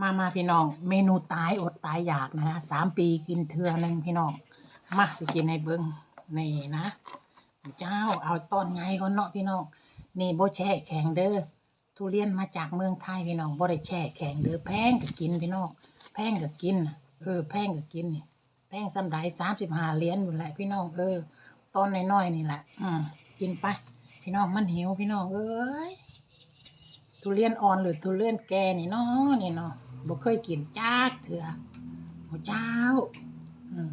มามาพี่น้อง เมนูตายอดตายอยากนะฮะสามปีกินเทือหนึ่งพี่น้อง มาสิกินในเบิงนี่นะ เจ้าเอาตอนไงก่อนเนาะพี่น้อง นี่โบแช่แข็งเด้อ ทุเรียนมาจากเมืองไทยพี่น้องโบได้แช่แข็งเด้อ แพงก็กินพี่น้อง แพงก็กินน่ะเออ แพงก็กินนี่ แพงซ้ำใดสามสิบห้าเหรียญอยู่แหละพี่น้อง เออ ตอนน้อยๆนี่แหละ อืมกินไป พี่น้องมันหิวพี่น้องเอ้ย ทุเรียนอ่อนหรือทุเรียนแก่นี่เนาะนี่เนาะบ่เคยกินจักเถื่อโอ้เจ้า อืม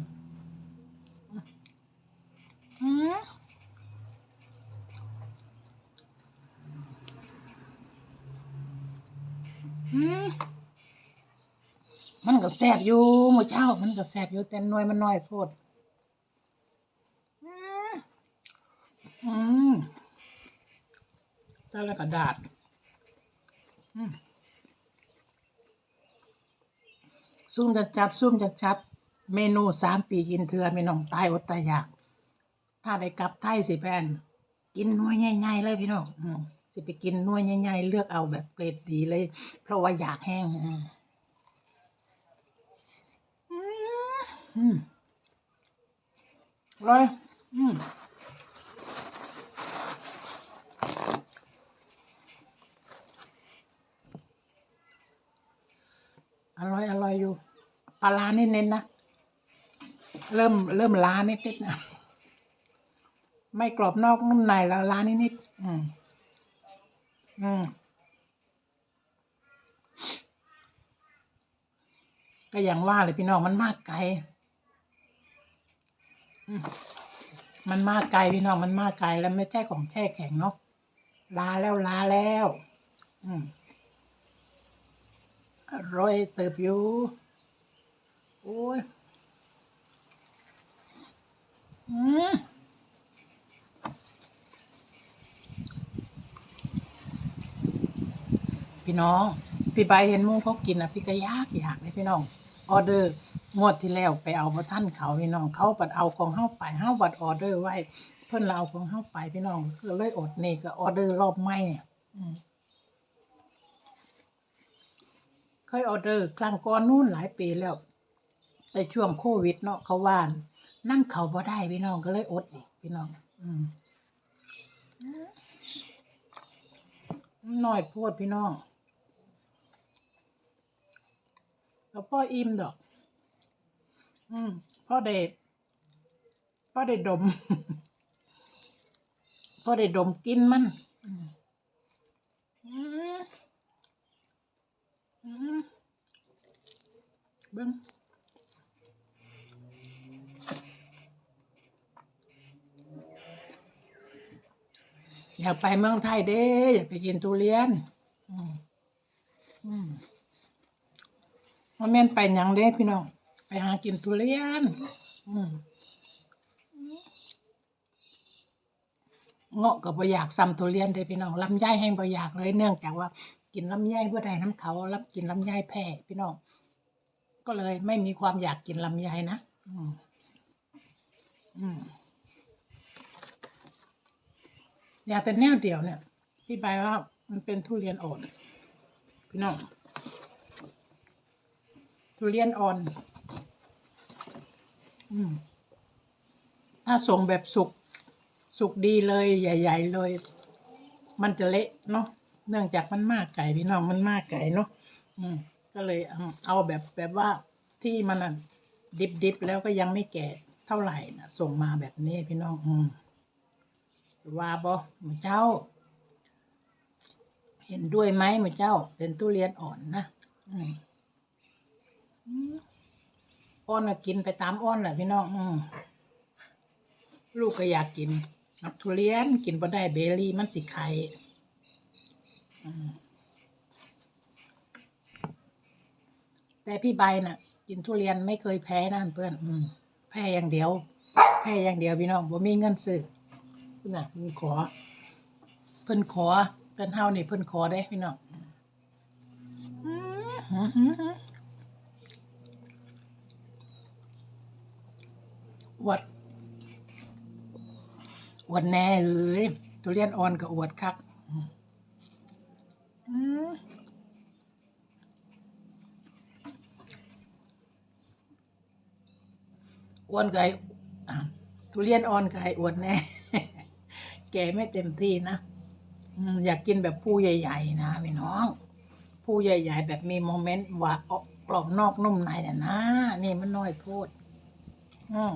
อืมอืมมันก็แซ่บอยู่หมูเจ้า มันก็แซ่บอยู่แต่หน่วยมันน้อยโพดอืมอืมแต่ละกระดาษ ซุ่มจัดจัดๆซุ่มจัดจัดๆเมนูสามปีกินเทือไม่น้องตายอดตายอยาก ถ้าได้กลับไทยสิแพนกินน่วยใหญ่ๆเลยพี่น้องสิไปกินน่วยใหญ่ๆเลือกเอาแบบเกรดดีเลย เพราะว่าอยากแห้งอืมอืมอร่อยอืม อร่อยอร่อยอยู่ปลาร้านิดๆนนะ เริ่มเริ่มล้านิดๆนะ ไม่กรอบนอกนุ่มในแล้วล้านิดๆอืมอืมก็อย่างว่าเลยพี่น้องมันมากไกลอืมมันมากไกลพี่น้องมันมากไกลแล้วไม่ใช่ของแช่แข็งเนาะลาแล้วลาแล้ว อืม อร่อยเติบอยู่ โอ้ย อืมพี่น้อง พี่ใบเห็นหมูเขากินอะพี่ก็ยากอยากเลยพี่น้อง ออเดอร์งวดที่แล้วไปเอาบ่ท่านเขาพี่น้อง เขาบัดเอาของเฮาไปเฮาบัดออเดอร์ไว้ เพิ่อนเราเอาของเฮาไปพี่น้องก็เลยอดนี่ก็ออเดอร์รอบใหม่เนี่ย อืม เคยออเดอร์ครั้งก่อนนู่นหลายปีแล้ว แต่ช่วงโควิดเนาะเขาว่านนั่งเขาบ่ได้พี่น้องก็เลยอดอีกพี่น้อง อืมน้อยโพดพี่น้องแล้วพ่ออิ่มดอก อืมพ่อได้พ่อได้ดมพ่อได้ดมกินมัน อืมอืม อืม เบิ้งอย่าไปเมืองไทยเด้ อย่าไปกินทุเรียน อืมอืมมันแม่นไปหยังเด้พี่น้อง ไปหากินทุเรียน อืมเงาะก็บ่อยากซ้ำทุเรียนเด้พี่น้องลำไยแห้งบ่อยากเลยเนื่องจากว่า กินลำไยบ่ได้น้ำเขารับกินลำไยแพ้พี่น้องก็เลยไม่มีความอยากกินลำไยนะอืมอืมอยากแต่แนวเดียวเนี่ยพี่ใบว่ามันเป็นทุเรียนอ่อนพี่น้องทุเรียนอ่อน อืมถ้าส่งแบบสุก สุกดีเลย ใหญ่ ๆ เลย มันจะเละเนาะ เนื่องจากมันมากไก่พี่น้องมันมากไก่เนาะอืมก็เลยเอาแบบแบบว่าที่มันดิบดิบแล้วก็ยังไม่แก่เท่าไหร่นะส่งมาแบบนี้พี่น้องอืมว่าบอหมูเจ้า เห็นด้วยไหมหมูเจ้า เป็นทุเรียนอ่อนนะอืมอ้อนกินไปตามอ้อนแหละพี่น้องอืมลูกก็อยากกินนักทุเรียนกินบ่ได้เบอร์รี่มันสิไข่ แต่พี่ใบน่ะ กินทุเรียนไม่เคยแพ้นะเพื่อน อืมแพ้อย่างเดียว แพ้อย่างเดียวพี่น้องบ่มีเงินซื้อพิ่น่ะเพิ่นขอ เพิ่นขอ เพิ่นเฮานี่เพิ่นขอได้พี่น้องอืมอวดอวดแน่เอ้ยทุเรียนอ่อนก็อวดคัก อ้วนไก่ทุเรียนอ่อนไก่อ้วนแน่ แก่ไม่เต็มที่นะอยากกินแบบผู้ใหญ่ ๆ นะพี่น้อง ผู้ใหญ่ ๆ แบบมีโมเมนต์หวานกรอบนอกนุ่มในน่ะนะ นี่มันน้อยโพดอืม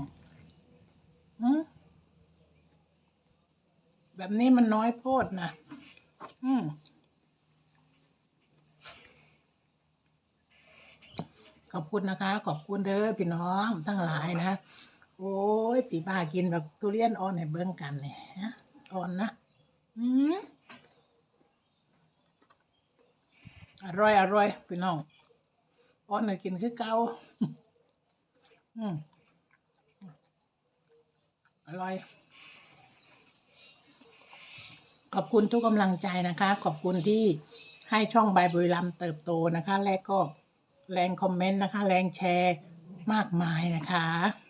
อืมแบบนี้มันน้อยโพดนะอืม ขอบคุณนะคะ ขอบคุณเด้อพี่น้องทั้งหลายนะ โอ้ยปีบ้ากินแบบทุเรียนอ่อนให้เบิ่งกันเนี่ยนะอ่อนนะอืมอร่อยอร่อยพี่น้องอ่อนให้กินคือเก่าอืมอร่อยขอบคุณทุกกำลังใจนะคะ ขอบคุณที่ให้ช่องใบบุรีรัมเติบโตนะคะ และก็ แรงคอมเมนต์นะคะ แรงแชร์มากมายนะคะ